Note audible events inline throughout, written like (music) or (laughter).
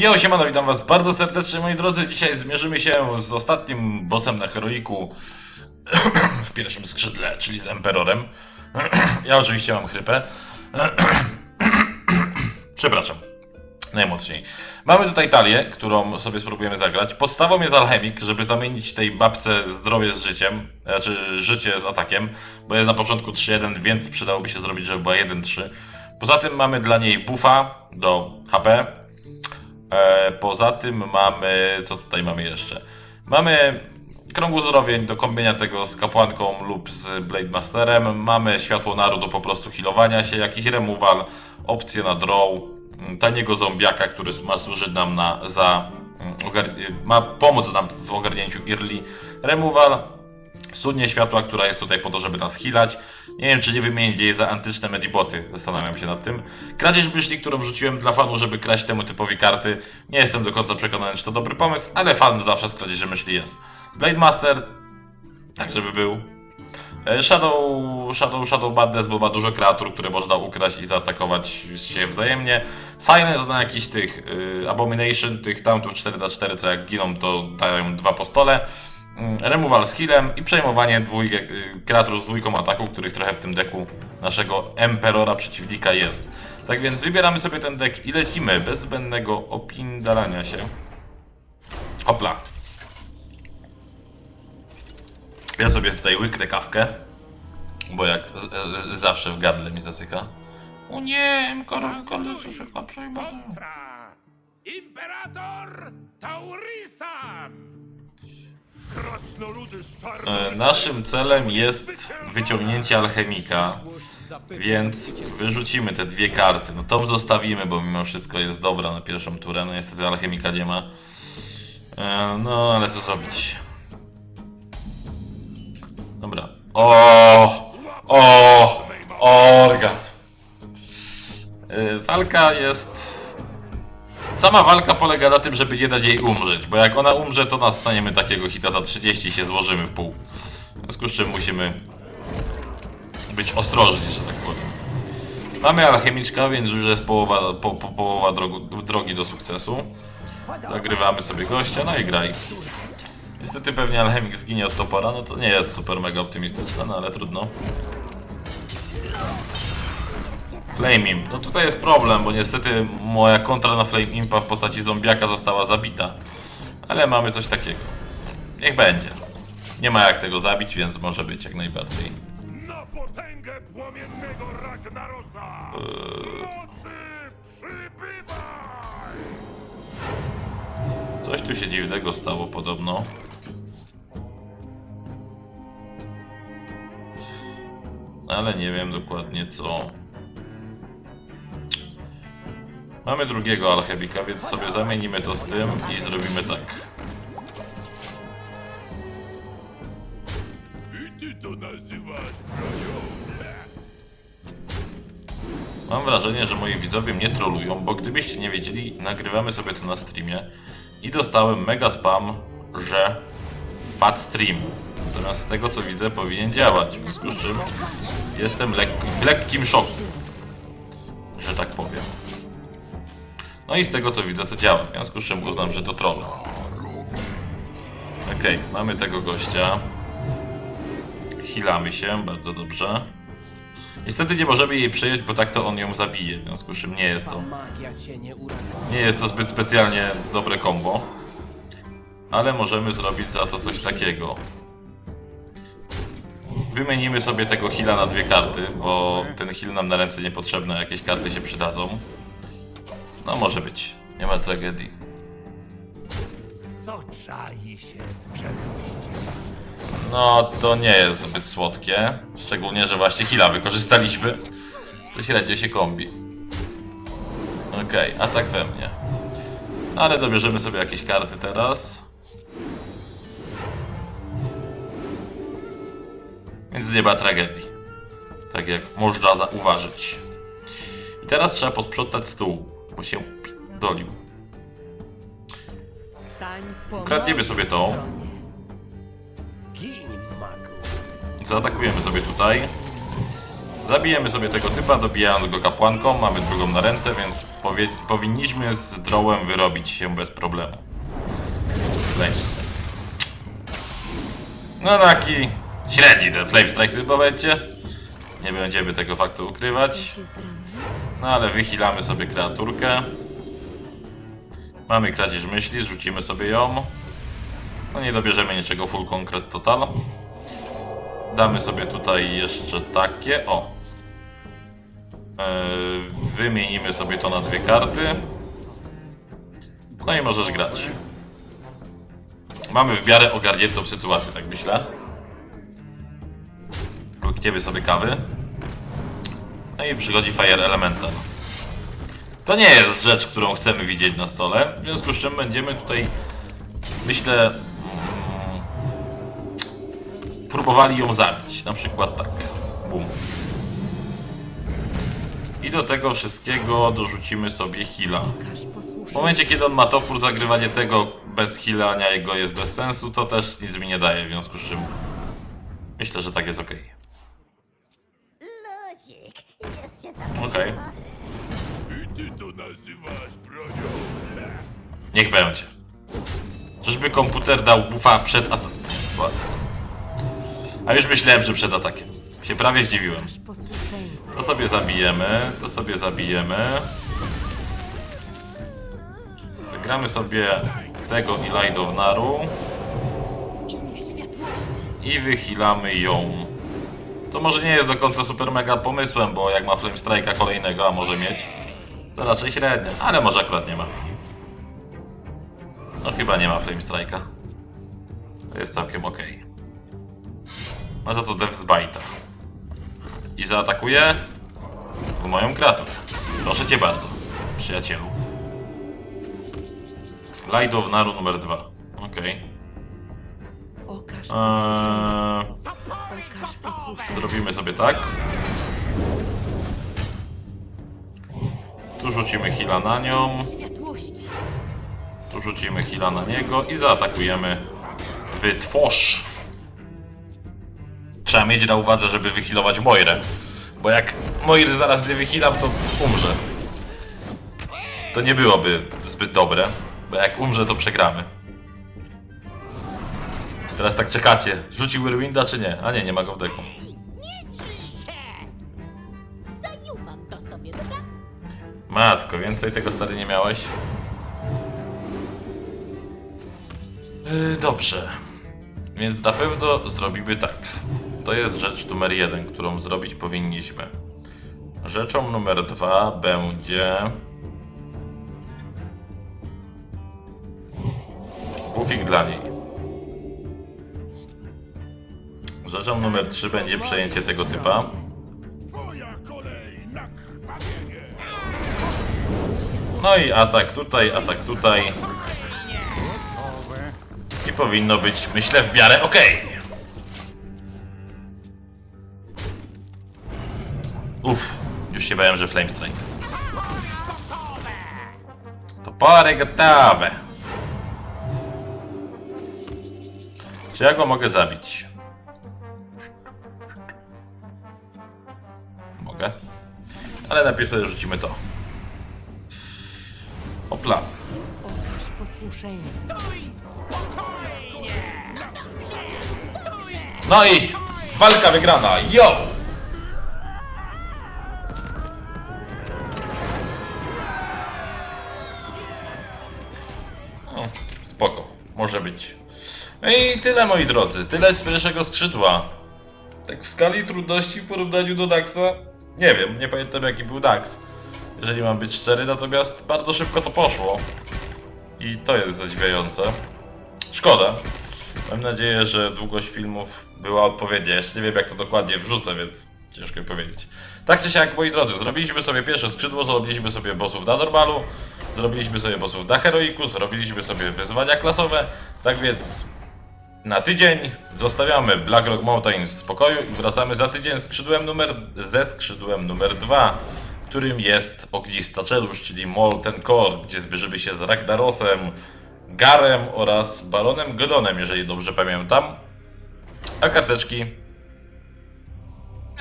Jo, siemano, witam was bardzo serdecznie, moi drodzy. Dzisiaj zmierzymy się z ostatnim bossem na heroiku (clears throat) w pierwszym skrzydle, czyli z Emperorem. (clears throat) ja oczywiście mam chrypę. (clears throat) Przepraszam. Najmocniej. Mamy tutaj talię, którą sobie spróbujemy zagrać. Podstawą jest alchemik, żeby zamienić tej babce zdrowie z życiem, znaczy życie z atakiem, bo jest na początku 3-1, więc przydałoby się zrobić, żeby była 1-3. Poza tym mamy dla niej buffa do HP. E, poza tym mamy, co tutaj mamy jeszcze? Mamy krąg uzdrowień do kombienia tego z kapłanką lub z Blade Masterem. Mamy światło naru do po prostu healowania się, jakiś removal, opcję na draw, mm, taniego zombiaka, który ma służyć nam na, za, mm, ma pomóc nam w ogarnięciu early removal, studnię światła, która jest tutaj po to, żeby nas healać. Nie wiem, czy nie wymienić jej za antyczne mediboty, zastanawiam się nad tym. Kradzież myśli, którą wrzuciłem dla fanu, żeby kraść temu typowi karty. Nie jestem do końca przekonany, czy to dobry pomysł, ale fan zawsze z kradzieży myśli jest. Blade Master, tak żeby był. E, Shadow, Shadow, Shadow Badness, bo ma dużo kreatur, które można ukraść i zaatakować się wzajemnie. Silence na jakichś tych y, Abomination, tych Tauntów 4 na 4 co jak giną, to dają dwa po stole. Mm, Removal z healem i przejmowanie dwójkę, y, kreatur z dwójką ataku, których trochę w tym deku naszego Emperora przeciwnika jest. Tak więc wybieramy sobie ten deck i lecimy bez zbędnego opindalania się. Hopla. Ja sobie tutaj łyknę kawkę, bo jak zawsze w gardle mi zasycha. O nie, się przejmował. Tra! Imperator Taurisan! Naszym celem jest wyciągnięcie alchemika, więc wyrzucimy te dwie karty. No tą zostawimy, bo mimo wszystko jest dobra na pierwszą turę. No niestety alchemika nie ma. E, No ale co zrobić? Dobra. O! O! Orgazm. E, Walka jest Sama walka polega na tym, żeby nie dać jej umrzeć, bo jak ona umrze, to nas staniemy takiego hita za 30 i się złożymy w pół. W związku z czym musimy być ostrożni, że tak powiem. Mamy alchemiczka, więc już jest połowa, po, po, połowa drogu, drogi do sukcesu. Zagrywamy sobie gościa, no i graj. Niestety pewnie alchemik zginie od topora, no to nie jest super mega optymistyczne, no ale trudno. Flame Imp. No tutaj jest problem, bo niestety moja kontra na Flame Impa w postaci zombiaka została zabita. Ale mamy coś takiego. Niech będzie. Nie ma jak tego zabić, więc może być jak najbardziej. Na potęgę płomiennego Ragnarosa! Mocy przybywaj! Coś tu się dziwnego stało podobno. Ale nie wiem dokładnie co. Mamy drugiego alchemika, więc sobie zamienimy to z tym i zrobimy tak. Mam wrażenie, że moi widzowie mnie trolują, bo gdybyście nie wiedzieli, nagrywamy sobie to na streamie i dostałem mega spam, że bad stream. Natomiast z tego co widzę powinien działać, w związku z czym jestem lekki, w lekkim szoku, że tak powiem. No i z tego co widzę to działa, w związku z czym uznam, że to troll. Okej, mamy tego gościa. Hilamy się, bardzo dobrze. Niestety nie możemy jej przejąć, bo tak to on ją zabije, w związku z czym nie jest to, nie jest to zbyt specjalnie dobre combo. Ale możemy zrobić za to coś takiego. Wymienimy sobie tego heala na dwie karty, bo ten heal nam na ręce niepotrzebne, jakieś karty się przydadzą. No może być, nie ma tragedii. Co czai się w czeluści? No to nie jest zbyt słodkie, szczególnie, że właśnie heala wykorzystaliśmy. To średnio się kombi. Okej, atak we mnie. Ale dobierzemy sobie jakieś karty teraz. Więc nie ma tragedii. Tak jak można zauważyć. I teraz trzeba posprzątać stół, bo się dolił. Kradniemy sobie tą. Zaatakujemy sobie tutaj. Zabijemy sobie tego typa, dobijając go kapłanką. Mamy drugą na ręce, więc powie- powinniśmy z drołem wyrobić się bez problemu. Flamestrike. No taki średni ten Flamestrike w tym momencie. Nie będziemy tego faktu ukrywać. No ale wychilamy sobie kreaturkę. Mamy kradzież myśli, zrzucimy sobie ją. No nie dobierzemy niczego full concrete total. Damy sobie tutaj jeszcze takie. O. Eee, wymienimy sobie to na dwie karty. No i możesz grać. Mamy w miarę ogarniętą sytuację, tak myślę. Łykniemy sobie kawy. No i przychodzi Fire Elemental. To nie jest rzecz, którą chcemy widzieć na stole, w związku z czym będziemy tutaj, myślę, mm, próbowali ją zabić. Na przykład tak. Bum. I do tego wszystkiego dorzucimy sobie heala. W momencie, kiedy on ma topór, zagrywanie tego bez healania jego jest bez sensu, to też nic mi nie daje, w związku z czym myślę, że tak jest ok. Luzik, już się za Okej. I ty to nazywasz bronią? Niech będzie. Czyżby komputer dał buffa przed atakiem? A już myślałem, że przed atakiem. Się prawie zdziwiłem. To sobie zabijemy, to sobie zabijemy. Zagramy sobie tego Ilajdownaru. I wychilamy ją. To może nie jest do końca super mega pomysłem, bo jak ma Flame Strike'a kolejnego, a może mieć, to raczej średnio, ale może akurat nie ma. No chyba nie ma Flame Strike'a. To jest całkiem ok. Ma za to Death's Bite'a. I zaatakuje w moją kreaturę. Proszę cię bardzo, przyjacielu. Light of Naru numer 2. Okej. Okaż, Eee. Zrobimy sobie tak. Tu rzucimy heala na nią. Tu rzucimy heala na niego i zaatakujemy. Wytwórz! Trzeba mieć na uwadze, żeby wyhealować Moirę. Bo jak Moiry zaraz nie wyhealam, to umrze. To nie byłoby zbyt dobre, bo jak umrze, to przegramy. Teraz tak czekacie. Rzucił Whirlwinda czy nie? A nie, nie ma go w deku. Nie drzyj się! Zajumam to sobie, dobra? Matko, więcej tego stary nie miałeś? Yy, dobrze. Więc na pewno zrobimy tak. To jest rzecz numer jeden, którą zrobić powinniśmy. Rzeczą numer dwa będzie... Buffik dla niej. Rzeczą numer trzy będzie przejęcie tego typa. No i atak tutaj, atak tutaj. I powinno być, myślę, w miarę okej. Uff, już się bałem, że Flame Strike. Topory gotowe. Czy ja go mogę zabić? Ale najpierw sobie rzucimy to. Opla. No i walka wygrana. Yo! O, spoko. Może być. No i tyle moi drodzy. Tyle z pierwszego skrzydła. Tak w skali trudności w porównaniu do Daxa? Nie wiem, nie pamiętam jaki był Dax. Jeżeli mam być szczery, natomiast bardzo szybko to poszło. I to jest zadziwiające. Szkoda. Mam nadzieję, że długość filmów była odpowiednia. Jeszcze nie wiem, jak to dokładnie wrzucę, więc ciężko mi powiedzieć. Tak czy siak, moi drodzy, zrobiliśmy sobie pierwsze skrzydło, zrobiliśmy sobie bossów na normalu, zrobiliśmy sobie bossów na heroiku, zrobiliśmy sobie wyzwania klasowe, tak więc na tydzień zostawiamy Blackrock Mountains w spokoju i wracamy za tydzień skrzydłem numer, ze skrzydłem numer 2, którym jest Ognista Czelusz, czyli Molten Core, gdzie zbierzemy się z Ragnarosem, Garem oraz Baronem Gelonem, jeżeli dobrze pamiętam. A karteczki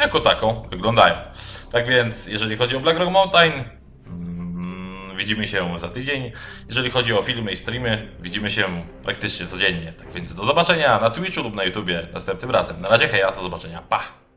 jako taką wyglądają. Tak więc, jeżeli chodzi o Black Rock Mountain, widzimy się za tydzień. Jeżeli chodzi o filmy i streamy, widzimy się praktycznie codziennie. Tak więc do zobaczenia na Twitchu lub na YouTubie następnym razem. Na razie hej, do zobaczenia. Pa!